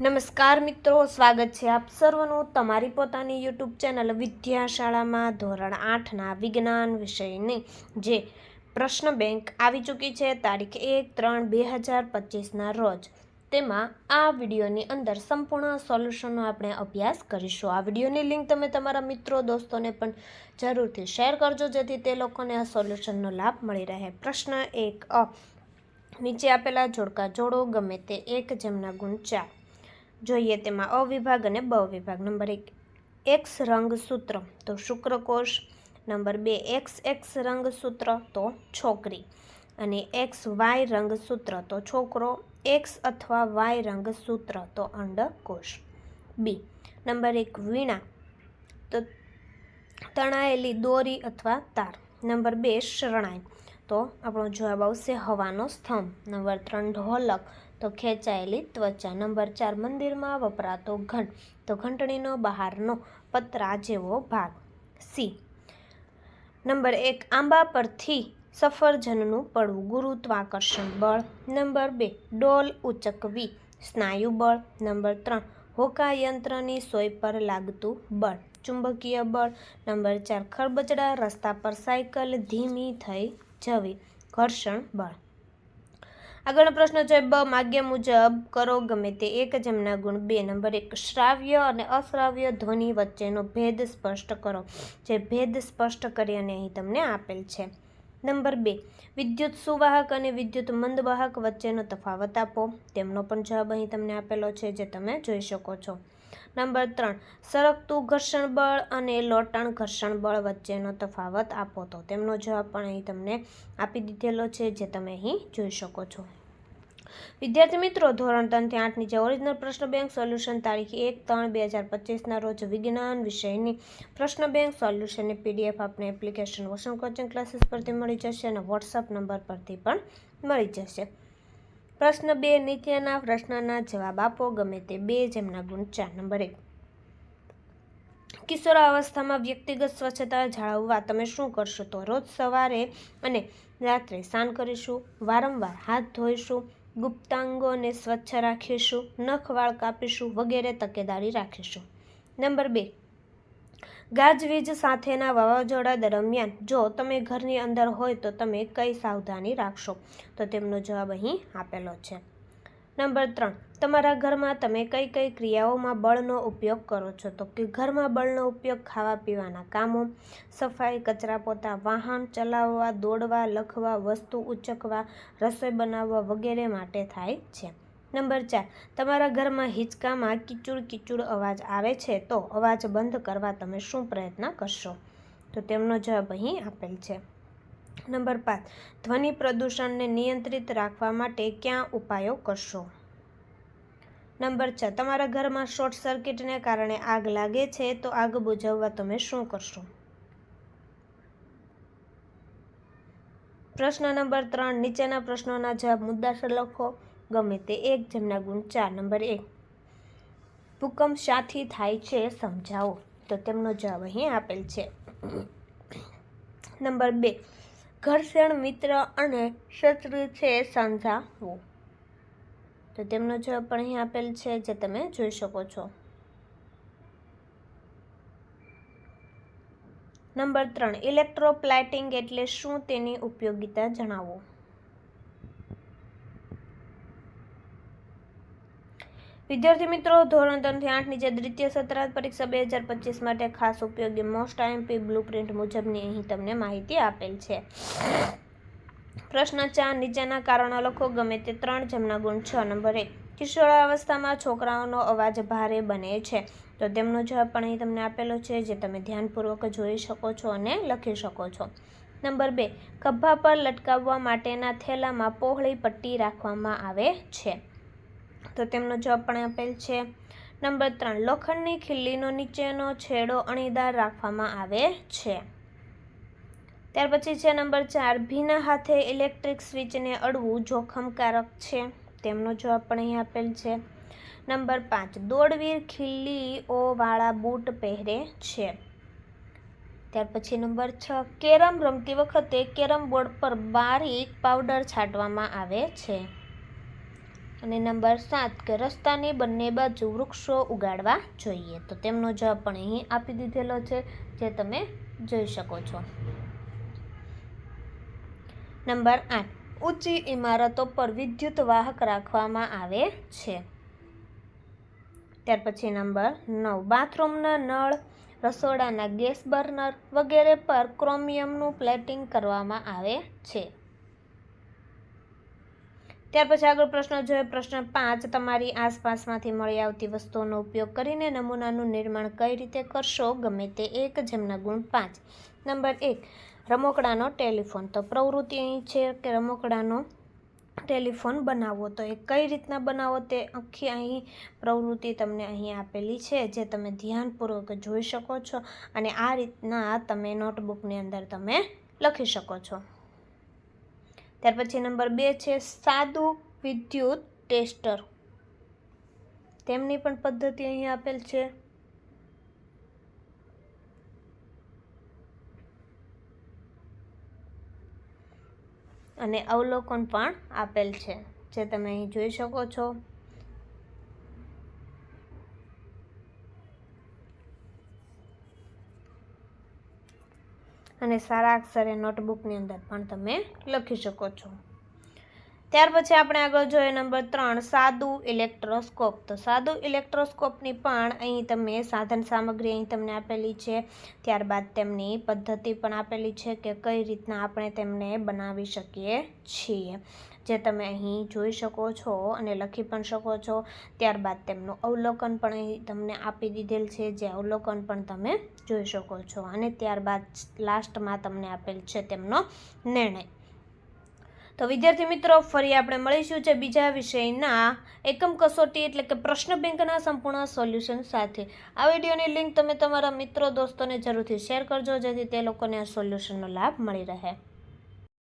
નમસ્કાર મિત્રો, સ્વાગત છે આપ સર્વનું તમારી પોતાની યુટ્યુબ ચેનલ વિદ્યાશાળામાં ધોરણ આઠના વિજ્ઞાન વિષયની, જે પ્રશ્ન બેંક આવી ચૂકી છે તારીખ એક ત્રણ બે હજાર પચીસના રોજ. તેમાં આ વિડીયોની અંદર સંપૂર્ણ સોલ્યુશનનો આપણે અભ્યાસ કરીશું. આ વિડીયોની લિંક તમે તમારા મિત્રો, દોસ્તોને પણ જરૂરથી શેર કરજો, જેથી તે લોકોને આ સોલ્યુશનનો લાભ મળી રહે. પ્રશ્ન એક, અ, નીચે આપેલા જોડકા જોડો, ગમે તે એક, જેમના ગુણ ચાર. જોઈએ તેમાં અવિભાગ અને બ વિભાગ. નંબર એક એક્સ રંગસૂત્ર. તો શુક્રકોષ નંબર બે એક્સ એક્સ રંગસૂત્ર. તો છોકરી. અને એક્સ વાય રંગસૂત્ર. તો છોકરો. એક્સ અથવા વાય રંગસૂત્ર. તો અંડકોષ બી, નંબર એક, વીણા. તો તણાયેલી દોરી અથવા તાર. નંબર બે, શરણાઈ. તો આપણો જવાબ આવશે હવાનો સ્તંભ. નંબર ત્રણ, ઢોલક. તો ખેંચાયેલી ત્વચા. નંબર ચાર, મંદિરમાં વપરાતો ઘંટ. તો ઘંટડીનો બહારનો પતરા જેવો ભાગ. સી. નંબર એક, આંબા પરથી સફરજનનું પડવું ગુરુત્વાકર્ષણ બળ. નંબર બે, ડોલ ઉચકવી સ્નાયુ બળ. નંબર ત્રણ હોકાયંત્રની સોય પર લાગતું બળ. ચુંબકીય બળ. નંબર ચાર, ખરબચડા રસ્તા પર સાયકલ ધીમી થઈ જવી. ઘર્ષણ બળ. આગળનો પ્રશ્ન છે, બ માગ્ય મુજબ કરો ગમે તે એક જેમના ગુણ. બે, નંબર એક, શ્રાવ્ય અને અશ્રાવ્ય ધ્વનિ વચ્ચેનો ભેદ સ્પષ્ટ કરો, જે ભેદ સ્પષ્ટ કરી અને અહીં તમને આપેલ છે. નંબર બે, વિદ્યુત સુવાહક અને વિદ્યુત મંદવાહક વચ્ચેનો તફાવત આપો. તેમનો પણ જવાબ અહીં તમને આપેલો છે, જે તમે જોઈ શકો છો. નંબર ત્રણ, સરકતું ઘર્ષણ બળ અને લોટણ ઘર્ષણ બળ વચ્ચેનો તફાવત આપો તો. તેમનો જવાબ પણ અહીં તમને આપી દીધેલો છે, જે તમે અહીં જોઈ શકો છો. વિદ્યાર્થી મિત્રો, ધોરણ ત્રણથી આઠની જે ઓરિજિનલ પ્રશ્ન બેંક સોલ્યુશન તારીખ એક ત્રણ બે હજાર પચીસના રોજ વિજ્ઞાન વિષયની પ્રશ્ન બેંક સોલ્યુશનની પીડીએફ આપને એપ્લિકેશન વોશન કોચિંગ ક્લાસીસ પરથી મળી જશે અને વોટ્સઅપ નંબર પરથી પણ મળી જશે. પ્રશ્ન બે નીચેના પ્રશ્નના જવાબ આપો. ગમે તે બે, જેમના ગુણ ચાર. નંબર એક. કિશોરાવસ્થામાં વ્યક્તિગત સ્વચ્છતા જાળવવા તમે શું કરશો? તો રોજ સવારે અને રાત્રે સ્નાન કરીશું, વારંવાર હાથ ધોઈશું, ગુપ્તાંગોને સ્વચ્છ રાખીશું નખ વાળ કાપીશું વગેરે તકેદારી રાખીશું. નંબર બે. ગાજવીજ સાથેના વાવાઝોડા દરમિયાન જો તમે ઘરની અંદર હોય તો તમે કઈ સાવધાની રાખશો? તો તેમનો જવાબ અહીં આપેલો છે. નંબર ત્રણ. તમારા ઘરમાં તમે કઈ કઈ ક્રિયાઓમાં બળનો ઉપયોગ કરો છો? તો કે ઘરમાં બળનો ઉપયોગ ખાવા પીવાના કામો, સફાઈ, કચરા પોતા, વાહન ચલાવવા, દોડવા, લખવા, વસ્તુ ઉચકવા, રસોઈ બનાવવા વગેરે માટે થાય છે. નંબર ચાર, તમારા ઘરમાં હિંચકામાં કિચુડ કિચુડ અવાજ આવે છે તો અવાજ બંધ કરવા તમે શું પ્રયત્ન કરશો? તો તેમનો જવાબ અહીં આપેલ છે. નંબર પાંચ, ધ્વનિ પ્રદૂષણને નિયંત્રિત રાખવા માટે ક્યાં ઉપાયો કરશો? નંબર છ, તમારા ઘરમાં શોર્ટ સર્કિટને કારણે આગ લાગે છે તો આગ બુઝાવવા તમે શું કરશો? પ્રશ્ન નંબર ત્રણ, નીચેના પ્રશ્નોના જવાબ મુદ્દાસર લખો. ગમે તે એક જેમના ગુણ ચાર નંબર એક. ભૂકંપ શાથી થાય છે, સમજાવો. તો તેમનો જવાબ અહીં આપેલ છે. નંબર બે, ઘર્ષણ મિત્ર અને શત્રુ છે, સમજાવો. તો તેમનો જવાબ પણ અહીં આપેલ છે, જે તમે જોઈ શકો છો. નંબર ત્રણ ઇલેક્ટ્રોપ્લાટિંગ એટલે શું તેની ઉપયોગિતા જણાવો. વિદ્યાર્થી મિત્રો, ધોરણ ત્રણથી આઠ નીચે દ્વિતીય સત્રાંત પરીક્ષા બે હજાર પચીસ માટે ખાસ ઉપયોગી મોસ્ટ આઈએમપી બ્લુપ્રિન્ટ મુજબની અહીં તમને માહિતી આપેલ છે. પ્રશ્ન ચાર, નીચેના કારણો લખો. ગમે તે ત્રણ, જેમના ગુણ છ, નંબર એક. કિશોરાવસ્થામાં છોકરાઓનો અવાજ ભારે બને છે. તો તેમનો જવાબ પણ અહીં તમને આપેલો છે, જે તમે ધ્યાનપૂર્વક જોઈ શકો છો અને લખી શકો છો. નંબર બે, ખભા પર લટકાવવા માટેના થેલામાં પહોળી પટ્ટી રાખવામાં આવે છે. તો તેમનો જવાબ પણ આપેલ છે. નંબર ત્રણ, લોખંડની ખીલ્લીનો નીચેનો છેડો અણીદાર રાખવામાં આવે છે. ત્યાર પછી છે નંબર ચાર, ભીના હાથે ઇલેક્ટ્રિક સ્વિચને અડવું જોખમકારક છે. તેમનો જવાબ પણ અહીં આપેલ છે. નંબર પાંચ, દોડવીર ખીલ્લીઓવાળા બૂટ પહેરે છે. ત્યાર પછી નંબર છ, કેરમ રમતી વખતે કેરમ બોર્ડ પર બારીક પાવડર છાંટવામાં આવે છે. અને નંબર સાત, કે રસ્તાની બંને બાજુ વૃક્ષો ઉગાડવા જોઈએ. તો તેમનો જવાબ પણ અહીં આપી દીધેલો છે, જે તમે જોઈ શકો છો. નંબર આઠ, ઊંચી ઇમારતો પર વિદ્યુત વાહક રાખવામાં આવે છે. ત્યાર પછી નંબર નવ, બાથરૂમના નળ, રસોડાના ગેસ બર્નર વગેરે પર ક્રોમિયમનું પ્લેટિંગ કરવામાં આવે છે. ત્યાર પછી આગળ પ્રશ્ન જોઈએ પ્રશ્ન પાંચ, તમારી આસપાસમાંથી મળી આવતી વસ્તુઓનો ઉપયોગ કરીને નમૂનાનું નિર્માણ કઈ રીતે કરશો? ગમે તે એક, જેમના ગુણ પાંચ. નંબર એક, રમકડાનો ટેલિફોન. તો પ્રવૃત્તિ અહીં છે કે રમકડાનો ટેલિફોન બનાવવો. તો એ કઈ રીતના બનાવો તે આખી અહીં પ્રવૃત્તિ તમને અહીં આપેલી છે, જે તમે ધ્યાનપૂર્વક જોઈ શકો છો અને આ રીતના તમે નોટબુકની અંદર તમે લખી શકો છો. ત્યાર પછી નંબર બે છે સાદું વિદ્યુત ટેસ્ટર. તેમની પણ પદ્ધતિ અહીં આપેલ છે. અને અવલોકન પણ આપેલ છે, જે તમે અહીં જોઈ શકો છો. અને સારા અક્ષરે નોટબુકની અંદર પણ તમે લખી શકો છો. ત્યાર પછી આપણે આગળ જોઈએ નંબર ત્રણ, સાદું ઇલેક્ટ્રોસ્કોપ. તો સાદું ઇલેક્ટ્રોસ્કોપની પણ અહીં તમે સાધન સામગ્રી અહીં તમને આપેલી છે. ત્યારબાદ તેમની પદ્ધતિ પણ આપેલી છે કે કઈ રીતના આપણે તેમને બનાવી શકીએ છીએ. જે તમે અહીં જોઈ શકો છો અને લખી પણ શકો છો, ત્યારબાદ તેમનું અવલોકન પણ અહીં તમને આપી દીધેલ છે, જે અવલોકન પણ તમે જોઈ શકો છો. અને ત્યારબાદ લાસ્ટમાં તમને આપેલ છે તેમનો નિર્ણય. તો વિદ્યાર્થી મિત્રો, ફરી આપણે મળીશું છે બીજા વિષયના એકમ કસોટી એટલે કે પ્રશ્ન બેંકના સંપૂર્ણ સોલ્યુશન સાથે. આ વિડીયોની લિંક તમે તમારા મિત્રો, દોસ્તોને જરૂરથી શેર કરજો, જેથી તે લોકોને આ સોલ્યુશનનો લાભ મળી રહે.